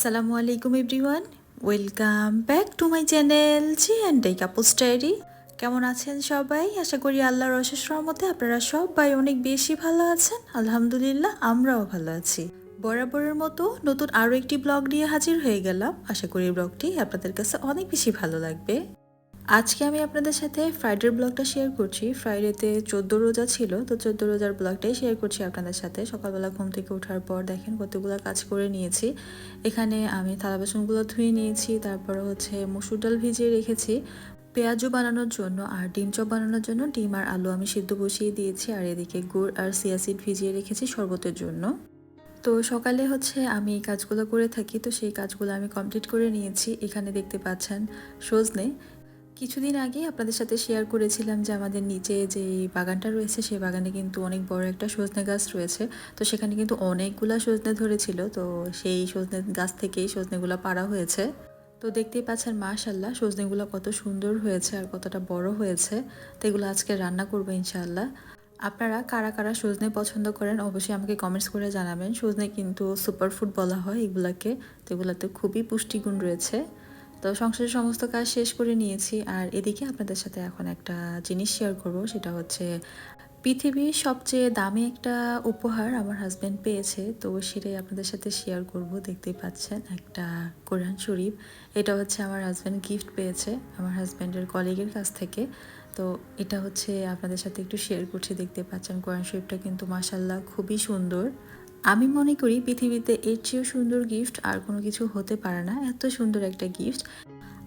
আসসালামু আলাইকুম everyone. Welcome back to my channel G and এই কাপুস স্টাইরি কেমন আছেন সবাই? আশা করি আল্লাহর অশেষ রহমতে আপনারা সবাই অনেক বেশি ভালো আছেন। আলহামদুলিল্লাহ, আমরাও ভালো আছি। বরাবরের মতো নতুন আরও একটি ব্লগ নিয়ে হাজির হয়ে গেলাম। আশা করি ব্লগটি আপনাদের কাছে অনেক বেশি ভালো লাগবে। আজকে আমি আপনাদের সাথে ফ্রাইডের ব্লগটা শেয়ার করছি। ফ্রাইডেতে চোদ্দ রোজা ছিল, তো চোদ্দ রোজার ব্লগটাই শেয়ার করছি আপনাদের সাথে। সকালবেলা ঘুম থেকে ওঠার পর দেখেন কতগুলো কাজ করে নিয়েছি। এখানে আমি থালা বাসনগুলো ধুয়ে নিয়েছি, তারপর হচ্ছে মসুর ডাল ভিজিয়ে রেখেছি, পেঁয়াজও বানানোর জন্য আর ডিম চপ বানানোর জন্য। ডিম আর আলু আমি সিদ্ধ বসিয়ে দিয়েছি আর এদিকে গুড় আর সিয়াসিড ভিজিয়ে রেখেছি শরবতের জন্য। তো সকালে হচ্ছে আমি এই কাজগুলো করে থাকি, তো সেই কাজগুলো আমি কমপ্লিট করে নিয়েছি। এখানে দেখতে পাচ্ছেন সজনে কিছুদিন আগে আপনাদের সাথে শেয়ার করেছিলাম যে আমাদের নিচে যে বাগানটা রয়েছে, সেই বাগানে কিন্তু অনেক বড় একটা সজনে গাছ রয়েছে। তো সেখানে কিন্তু অনেকগুলা সজনে ধরেছিল। তো সেই সজনে গাছ থেকেই সজনেগুলো পাড়া হয়েছে। তো দেখতেই পাচ্ছেন মাশাল্লাহ সজনেগুলো কত সুন্দর হয়েছে আর কতটা বড় হয়েছে। তো এগুলো আজকে রান্না করব ইনশাআল্লাহ। আপনারা কারা কারা সজনে পছন্দ করেন, অবশ্যই আমাকে কমেন্টস করে জানাবেন। সজনে কিন্তু সুপারফুড বলা হয় এগুলাকে। তো এগুলাতে খুবই পুষ্টিগুণ রয়েছে। তো সংসারের সমস্ত কাজ শেষ করে নিয়েছি। আর এদিকে আপনাদের সাথে এখন একটা জিনিস শেয়ার করব, সেটা হচ্ছে পৃথিবীর সবচেয়ে দামি একটা উপহার আমার হাজব্যান্ড পেয়েছে। তো সেটাই আপনাদের সাথে শেয়ার করব, দেখতেই পাচ্ছেন একটা কোরআন শরীফ। এটা হচ্ছে আমার হাজব্যান্ড গিফট পেয়েছে, আমার হাজব্যান্ডের কলিগের কাছ থেকে। তো এটা হচ্ছে আপনাদের সাথে একটু শেয়ার করছি, দেখতে পাচ্ছেন কোরআন শরীফটা কিন্তু মাসাল্লাহ খুবই সুন্দর। আমি মনে করি পৃথিবীতে এর চেয়েও সুন্দর গিফট আর কোনো কিছু হতে পারে না। এত সুন্দর একটা গিফট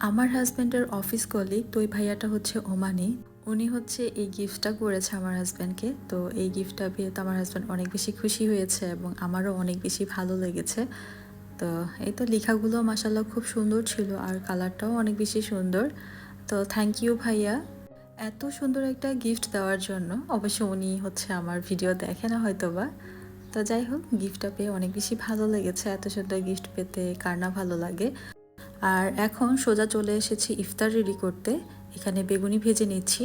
আমার হাজব্যান্ডের অফিস কলিগ তো ওই ভাইয়াটা হচ্ছে ওমানি। উনি হচ্ছে এই গিফটটা করেছে আমার হাজব্যান্ডকে তো এই গিফটটা পেয়ে তো আমার হাজব্যান্ড অনেক বেশি খুশি হয়েছে এবং আমারও অনেক বেশি ভালো লেগেছে। তো এই তো লেখাগুলো মাসাল্লাহ খুব সুন্দর ছিল আর কালারটাও অনেক বেশি সুন্দর। তো থ্যাংক ইউ ভাইয়া। এত সুন্দর একটা গিফট দেওয়ার জন্য অবশ্য উনি হচ্ছে আমার ভিডিও দেখে না হয়তো বা তো যাই হোক গিফটটা পেয়ে অনেক বেশি ভালো লেগেছে। এত সুন্দর গিফট পেতে, কার না ভালো লাগে। আর এখন সোজা চলে এসেছি ইফতার রেডি করতে। এখানে বেগুনি ভেজে নিচ্ছি।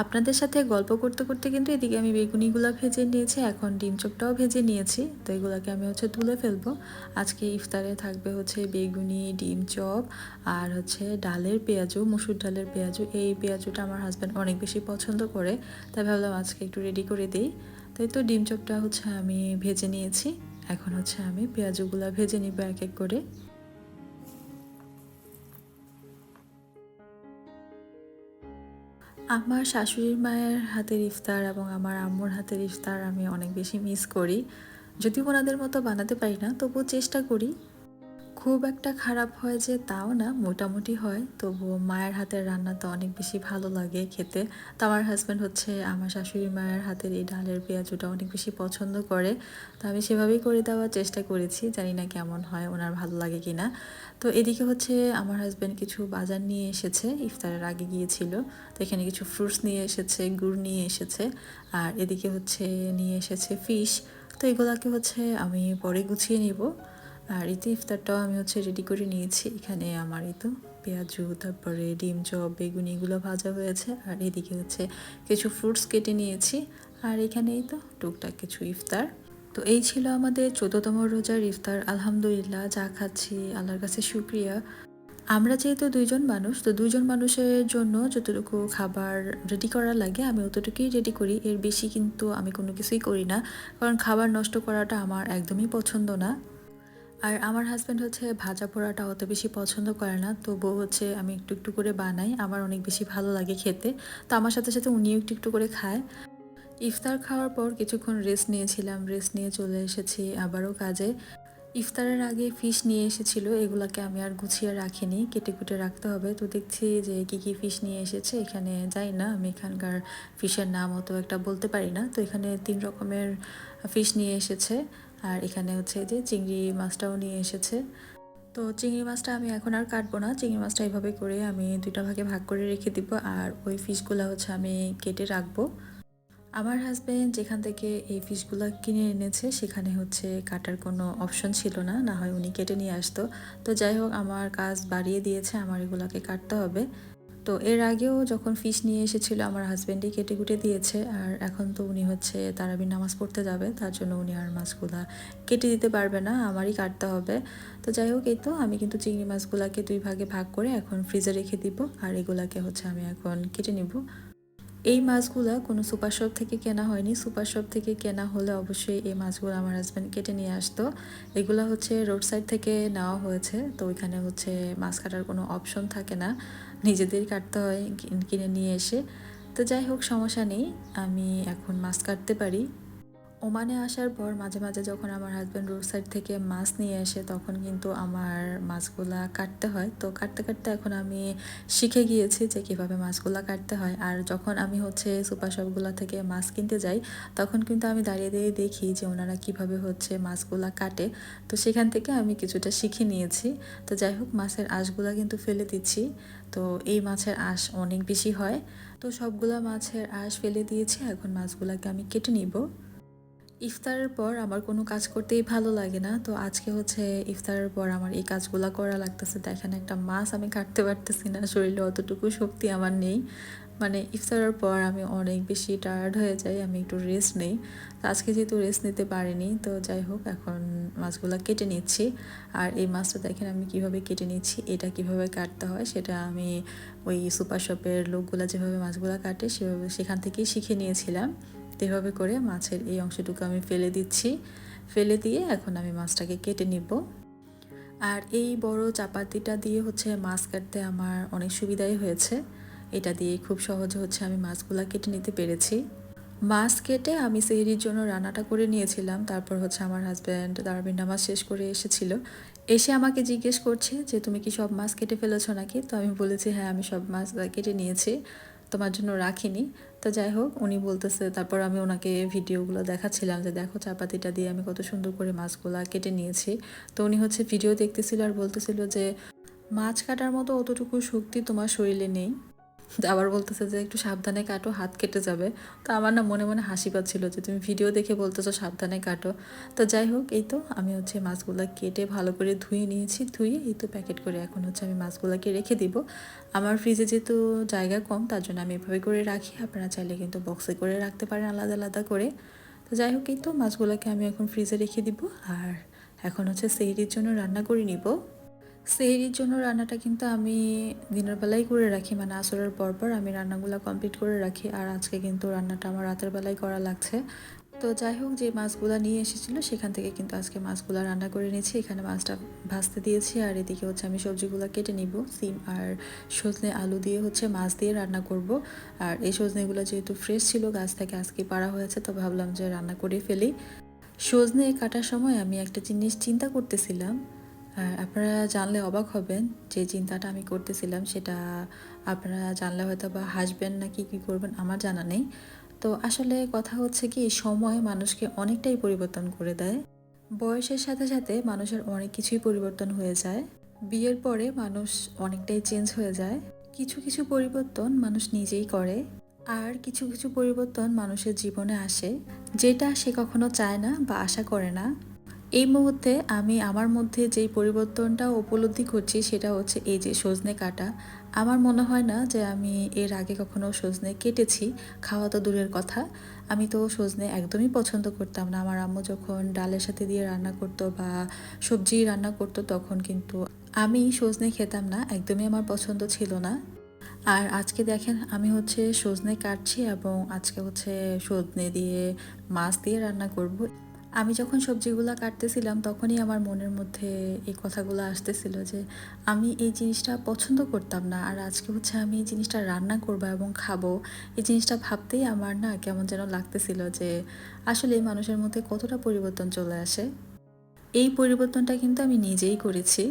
আপনাদের সাথে গল্প করতে করতে কিন্তু এদিকে আমি বেগুনিগুলো ভেজে নিয়েছি, এখন ডিম চপটাও ভেজে নিয়েছি, তো এগুলোকে আমি হচ্ছে তুলে ফেলব। আজকে ইফতারে থাকবে হচ্ছে বেগুনি, ডিম চপ আর হচ্ছে ডালের পেঁয়াজু, মুসুর ডালের পেঁয়াজু। এই পেঁয়াজুটা আমার হাজব্যান্ড অনেক বেশি পছন্দ করে, তাই ভাবলাম আজকে একটু রেডি করে দিই। তাই তো ডিম চপটা হচ্ছে আমি ভেজে নিয়েছি, এখন হচ্ছে আমি পেঁয়াজুগুলো ভেজে নিব এক এক করে। আমার শাশুড়ির মায়ের হাতের ইফতার এবং আমার আম্মুর হাতের ইফতার আমি অনেক বেশি মিস করি। যদি ওনাদের মতো বানাতে পারি না, তবুও চেষ্টা করি। খুব একটা খারাপ হয় যে তাও না, মোটামুটি হয়। তবুও মায়ের হাতের রান্না তো অনেক বেশি ভালো লাগে খেতে। তো আমার হাজব্যান্ড হচ্ছে আমার শাশুড়ি মায়ের হাতের এই ডালের পেঁয়াজুটা অনেক বেশি পছন্দ করে। তো আমি সেভাবেই করে দেওয়ার চেষ্টা করেছি, জানি না কেমন হয়, ওনার ভালো লাগে কি না তো এদিকে হচ্ছে আমার হাজব্যান্ড কিছু বাজার নিয়ে এসেছে, ইফতারের আগে গিয়েছিল। তো এখানে কিছু ফ্রুটস নিয়ে এসেছে, গুড় নিয়ে এসেছে। আর এদিকে হচ্ছে নিয়ে এসেছে ফিশ তো এগুলাকে হচ্ছে আমি পরে গুছিয়ে নিব। আর ইতে ইফতারটাও আমি হচ্ছে রেডি করে নিয়েছি। এখানে আমার এই তো পেঁয়াজু, তারপরে ডিম চপ, বেগুনি এগুলো ভাজা হয়েছে। আর এদিকে হচ্ছে কিছু ফ্রুটস কেটে নিয়েছি। আর এখানেই তো টুকটাক কিছু ইফতার। তো এই ছিল আমাদের চোদ্দতম রোজার ইফতার। আলহামদুলিল্লাহ, যা খাচ্ছি, আল্লাহর কাছে শুক্রিয়া। আমরা যেহেতু দুইজন মানুষ, তো দুইজন মানুষের জন্য যতটুকু খাবার রেডি করা লাগে, আমি অতটুকুই রেডি করি। এর বেশি কিন্তু আমি কোনো কিছুই করি না। কারণ খাবার নষ্ট করাটা আমার একদমই পছন্দ না। আর আমার হাজব্যান্ড হচ্ছে ভাজা পোড়াটা অত বেশি পছন্দ করে না, তবুও হচ্ছে আমি একটু একটু করে বানাই, আমার অনেক বেশি ভালো লাগে খেতে। তো আমার সাথে সাথে উনিও একটু একটু করে খায়। ইফতার খাওয়ার পর কিছুক্ষণ রেস্ট নিয়েছিলাম রেস্ট নিয়ে চলে এসেছি আবারও কাজে। ইফতারের আগে ফিশ নিয়ে এসেছিল, এগুলাকে আমি আর গুছিয়ে রাখিনি, কেটে কুটে রাখতে হবে। তো দেখছি যে কি কি ফিশ নিয়ে এসেছে, এখানে যাই না, আমি এখানকার ফিশের নাম অত একটা বলতে পারি না। তো এখানে তিন রকমের ফিশ নিয়ে এসেছে। আর এখানে হচ্ছে যে চিংড়ি মাছটাও নিয়ে এসেছে। তো চিংড়ি মাছটা আমি এখন আর কাটবো না। চিংড়ি মাছটা এইভাবে করে আমি দুইটা ভাগে ভাগ করে রেখে দিব আর ওই ফিশগুলো হচ্ছে আমি কেটে রাখব। আমার হাজবেন্ড যেখান থেকে এই ফিশগুলো কিনে এনেছে, সেখানে হচ্ছে কাটার কোনো অপশন ছিল না। না হয় উনি কেটে নিয়ে আসতো। তো যাই হোক, আমার কাজ বাড়িয়ে দিয়েছে। আমার এগুলোকে কাটতে হবে। তো এর আগেও যখন ফিশ নিয়ে এসেছিল, আমার হাজব্যান্ডই কেটে কুটে দিয়েছে। আর এখন তো উনি হচ্ছে তারাবির নামাজ পড়তে যাবে, তার জন্য উনি আর মাছগুলা কেটে দিতে পারবে না, আমারই কাটতে হবে। তো যাই হোক, এই তো আমি কিন্তু চিংড়ি মাছগুলোকে দুই ভাগে ভাগ করে এখন ফ্রিজে রেখে দিব। আর এগুলাকে হচ্ছে আমি এখন কেটে নিব। এই মাছগুলা কোনো সুপার শপ থেকে কেনা হয়নি। সুপার শপ থেকে কেনা হলে অবশ্যই এই মাছগুলো আমার হাজব্যান্ড কেটে নিয়ে আসতো। এগুলো হচ্ছে রোড সাইড থেকে নেওয়া হয়েছে, তো ওইখানে হচ্ছে মাছ কাটার কোনো অপশন থাকে না। নিজেদের কাটতে হয় কিনে নিয়ে এসে। তো যাই হোক, সমস্যা নেই। আমি এখন মাছ কাটতে পারি। ওমানে আসার পর মাঝে মাঝে যখন আমার হাজব্যান্ড রোড সাইড থেকে মাছ নিয়ে আসে, তখন কিন্তু আমার মাছগুলা কাটতে হয়। তো কাটতে কাটতে এখন আমি শিখে গিয়েছি যে কীভাবে মাছগুলা কাটতে হয়। আর যখন আমি হচ্ছে সুপার শপগুলো থেকে মাছ কিনতে যাই, তখন কিন্তু আমি দাঁড়িয়ে দাঁড়িয়ে দেখি যে ওনারা কীভাবে হচ্ছে মাছগুলা কাটে। তো সেখান থেকে আমি কিছুটা শিখে নিয়েছি। তো যাই হোক, মাছের আঁশগুলা কিন্তু ফেলে দিচ্ছি। তো এই মাছের আঁশ অনেক বেশি হয়। তো সবগুলা মাছের আঁশ ফেলে দিয়েছি। এখন মাছগুলাকে আমি কেটে নিব। ইফতারের পর আমার কোনো কাজ করতেই ভালো লাগে না। তো আজকে হচ্ছে ইফতারের পর আমার এই কাজগুলো করা লাগতেছে। দেখেন একটা মাছ আমি কাটতে পারতেছি না, শরীরে অতটুকু শক্তি আমার নেই। মানে ইফতারের পর আমি অনেক বেশি টায়ার্ড হয়ে যাই, আমি একটু রেস্ট নেই। তো আজকে যেহেতু রেস্ট নিতে পারিনি, তো যাই হোক, এখন মাছগুলো কেটে নিচ্ছি। আর এই মাছটা দেখেন আমি কীভাবে কেটে নিচ্ছি, এটা কীভাবে কাটতে হয়, সেটা আমি ওই সুপার শপের লোকগুলো যেভাবে মাছগুলো কাটে, সেভাবে সেখান থেকেই শিখে নিয়েছিলাম। এভাবে করে মাছের এই অংশটুকু আমি ফেলে দিচ্ছি। ফেলে দিয়ে এখন আমি মাছটাকে কেটে নিব। আর এই বড় চাপাতিটা দিয়ে হচ্ছে মাছ কাটতে আমার অনেক সুবিধাই হয়েছে। এটা দিয়ে খুব সহজে হচ্ছে আমি মাছগুলা কেটে নিতে পেরেছি। মাছ কেটে আমি সেহরির জন্য রান্নাটা করে নিয়েছিলাম। তারপর হচ্ছে আমার হাজব্যান্ড দাঁড়াবির নামাজ শেষ করে এসেছিল। এসে আমাকে জিজ্ঞেস করছে যে, তুমি কি সব মাছ কেটে ফেলেছো নাকি? তো আমি বলেছি হ্যাঁ আমি সব মাছ কেটে নিয়েছি। তোমার জন্য রাখিনি। তো যাই হোক, উনি বলতেছে, তারপর আমি ওনাকে ভিডিওগুলো দেখাচ্ছিলাম যে দেখো চাপাতিটা দিয়ে আমি কত সুন্দর করে মাছগুলো কেটে নিয়েছি। তো উনি হচ্ছে ভিডিও দেখতেছিল আর বলতেছিল যে, মাছ কাটার মতো অতটুকু শক্তি তোমার শরীরে নেই। আবার বলতেছে যে একটু সাবধানে কাটো, হাত কেটে যাবে। তো আমার না মনে মনে হাসি পাচ্ছিল যে তুমি ভিডিও দেখে বলতেছো সাবধানে কাটো। তো যাই হোক, এই তো আমি হচ্ছে মাছগুলো কেটে ভালো করে ধুয়ে নিয়েছি। ধুয়ে এই তো প্যাকেট করে এখন হচ্ছে আমি মাছগুলোকে রেখে দিব। আমার ফ্রিজে যেহেতু জায়গা কম, তার জন্য আমি এভাবে করে রাখি। আপনারা চাইলে কিন্তু বক্সে করে রাখতে পারেন আলাদা আলাদা করে। তো যাই হোক, এই তো মাছগুলোকে আমি এখন ফ্রিজে রেখে দিব। আর এখন হচ্ছে সেইরির জন্য রান্না করে নিব। সেহরির জন্য রান্নাটা কিন্তু আমি দিনের বেলায় করে রাখি মানে আসরের পর পর আমি রান্নাগুলো কমপ্লিট করে রাখি। আর আজকে কিন্তু রান্নাটা আমার রাতের বেলায় করা লাগছে। তো যাই হোক, যে মাছগুলো নিয়ে এসেছিল, সেখান থেকে কিন্তু আজকে মাছগুলো রান্না করে নিয়েছি। এখানে মাছটা ভাজতে দিয়েছি, আর এদিকে হচ্ছে আমি সবজিগুলো কেটে নিব। সিম আর সজনে আলু দিয়ে হচ্ছে মাছ দিয়ে রান্না করব। আর এই সজনেগুলো যেহেতু ফ্রেশ ছিল, গাছ থেকে আজকে পাড়া হয়েছে, তো ভাবলাম যে রান্না করে ফেলি। সজনে কাটার সময় আমি একটা জিনিস চিন্তা করতেছিলাম আর আপনারা জানলে অবাক হবেন যে চিন্তাটা আমি করতেছিলাম, সেটা আপনারা জানলে হয়তো বা হাসবেন না, কি, কী করবেন আমার জানা নেই। তো আসলে কথা হচ্ছে কি, সময় মানুষকে অনেকটাই পরিবর্তন করে দেয়। বয়সের সাথে সাথে মানুষের অনেক কিছুই পরিবর্তন হয়ে যায়। বিয়ের পরে মানুষ অনেকটাই চেঞ্জ হয়ে যায়। কিছু কিছু পরিবর্তন মানুষ নিজেই করে। আর কিছু কিছু পরিবর্তন মানুষের জীবনে আসে, যেটা সে কখনো চায় না বা আশা করে না। এই মুহূর্তে আমি আমার মধ্যে যেই পরিবর্তনটা উপলব্ধি করছি সেটা হচ্ছে এই যে সজনে কাটা। আমার মনে হয় না যে আমি এর আগে কখনো সজনে কেটেছি, খাওয়া তো দূরের কথা। আমি তো সজনে একদমই পছন্দ করতাম না। আমার আম্মু যখন ডালের সাথে দিয়ে রান্না করতো বা সবজি রান্না করতো তখন কিন্তু আমি সজনে খেতাম না, একদমই আমার পছন্দ ছিল না। আর আজকে দেখেন আমি হচ্ছে সজনে কাটছি এবং আজকে হচ্ছে সজনে দিয়ে মাছ দিয়ে রান্না করব। আমি যখন সবজিগুলো কাটতেছিলাম, তখনই আমার মনের মধ্যে এই কথাগুলো আসতেছিল যে, আমি এই জিনিসটা পছন্দ করতাম না, আর আজকে হচ্ছে আমি এই জিনিসটা রান্না করব এবং খাব। এই জিনিসটা ভাবতেই আমার না কেমন যেন লাগতেছিল যে, আসলে এই মানুষের মধ্যে কতটা পরিবর্তন চলে আসে। এই পরিবর্তনটা কিন্তু আমি নিজেই করেছি।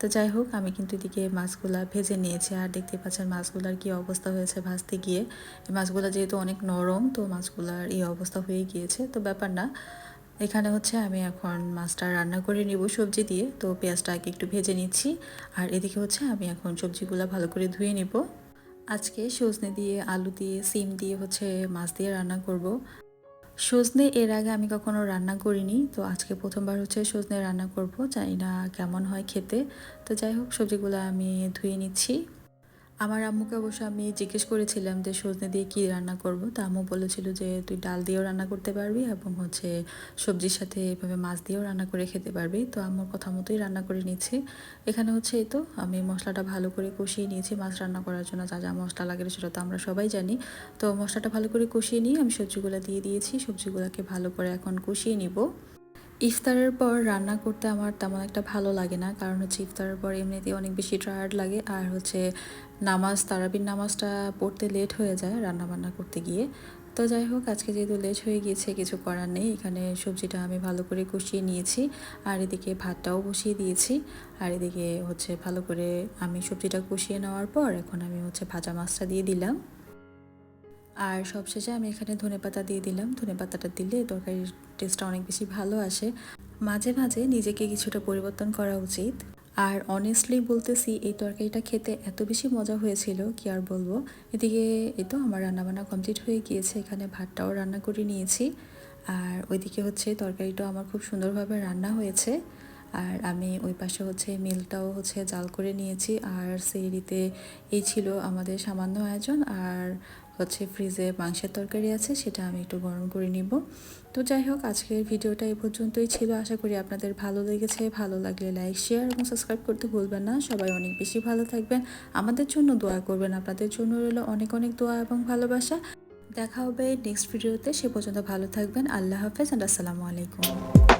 তো যাই হোক, আমি কিন্তু এদিকে মাছগুলা ভেজে নিয়েছি, আর দেখতে পাচ্ছেন মাছগুলার কি অবস্থা হয়েছে ভাজতে গিয়ে। মাছগুলা যেহেতু অনেক নরম, তো মাছগুলার এই অবস্থা হয়ে গিয়েছে। তো ব্যাপার না এখানে হচ্ছে আমি এখন মাছটা রান্না করে নিব সবজি দিয়ে। তো পেঁয়াজটা আগে একটু ভেজে নিচ্ছি। আর এদিকে হচ্ছে আমি এখন সবজিগুলো ভালো করে ধুয়ে নিব। আজকে সজনে দিয়ে আলু দিয়ে, সিম দিয়ে হচ্ছে মাছ দিয়ে রান্না করব। সজনে এর আগে আমি কখনো রান্না করিনি। তো আজকে প্রথমবার হচ্ছে সজনে রান্না করব। জানি না কেমন হয় খেতে। তো যাই হোক, সবজিগুলো আমি ধুয়ে নিচ্ছি। আমার আম্মুকে অবশ্য আমি জিজ্ঞেস করেছিলাম যে, সজনে দিয়ে কী রান্না করব? তো আম্মু বলেছিল যে, তুই ডাল দিয়েও রান্না করতে পারবি এবং হচ্ছে সবজির সাথে এভাবে মাছ দিয়েও রান্না করে খেতে পারবি। তো আম্মুর কথা মতোই রান্না করে নিচ্ছি। এখানে হচ্ছে এই তো, আমি মশলাটা ভালো করে কষিয়ে নিয়েছি মাছ রান্না করার জন্য। যা যা মশলা লাগে সেটা তো আমরা সবাই জানি। তো মশলাটা ভালো করে কষিয়ে নিয়ে আমি সবজিগুলো দিয়ে দিয়েছি। সবজিগুলোকে ভালো করে এখন কষিয়ে নিব। ইফতারের পর রান্না করতে আমার তেমন একটা ভালো লাগে না। কারণ হচ্ছে ইফতারের পর এমনিতেই অনেক বেশি টায়ার্ড লাগে। আর হচ্ছে নামাজ, তারাবির নামাজটা পড়তে লেট হয়ে যায় রান্না বান্না করতে গিয়ে। তো যাই হোক, আজকে যেহেতু লেট হয়ে গিয়েছে, কিছু করার নেই। এখানে সবজিটা আমি ভালো করে কষিয়ে নিয়েছি আর এদিকে ভাতটাও বসিয়ে দিয়েছি। আর এদিকে হচ্ছে ভালো করে আমি সবজিটা কষিয়ে নেওয়ার পর এখন আমি হচ্ছে ভাজা মাছটা দিয়ে দিলাম। আর সবশেষে আমি এখানে ধনেপাতা দিয়ে দিলাম। ধনেপাতাটা দিলে তরকারির টেস্টটা অনেক বেশি ভালো আসে। মাঝে মাঝে নিজেকে কিছুটা পরিবর্তন করা উচিত। আর অনেস্টলি বলতেছি, এই তরকারিটা খেতে এত বেশি মজা হয়েছিল, কি আর বলব? এদিকে এই তো আমার রান্নাবান্না কমপ্লিট হয়ে গিয়েছে, এখানে ভাতটাও রান্না করে নিয়েছি। আর ওইদিকে হচ্ছে তরকারিটাও আমার খুব সুন্দরভাবে রান্না হয়েছে। আর আমি ওই পাশে হচ্ছে মিলটাও হচ্ছে জাল করে নিয়েছি। আর সেইরিতে এই ছিল আমাদের সামান্য আয়োজন। আর হচ্ছে ফ্রিজে মাংসের তরকারি আছে, সেটা আমি একটু গরম করে নিব। তো যাই হোক, আজকের ভিডিওটা এই পর্যন্তই ছিল। আশা করি আপনাদের ভালো লেগেছে। ভালো লাগলে লাইক শেয়ার এবং সাবস্ক্রাইব করতে ভুলবেন না। সবাই অনেক বেশি ভালো থাকবেন। আমাদের জন্য দোয়া করবেন। আপনাদের জন্য রইল অনেক অনেক দোয়া এবং ভালোবাসা। দেখা হবে নেক্সট ভিডিওতে সে পর্যন্ত ভালো থাকবেন। আল্লাহ হাফেজ অ্যান্ড আসসালামু আলাইকুম।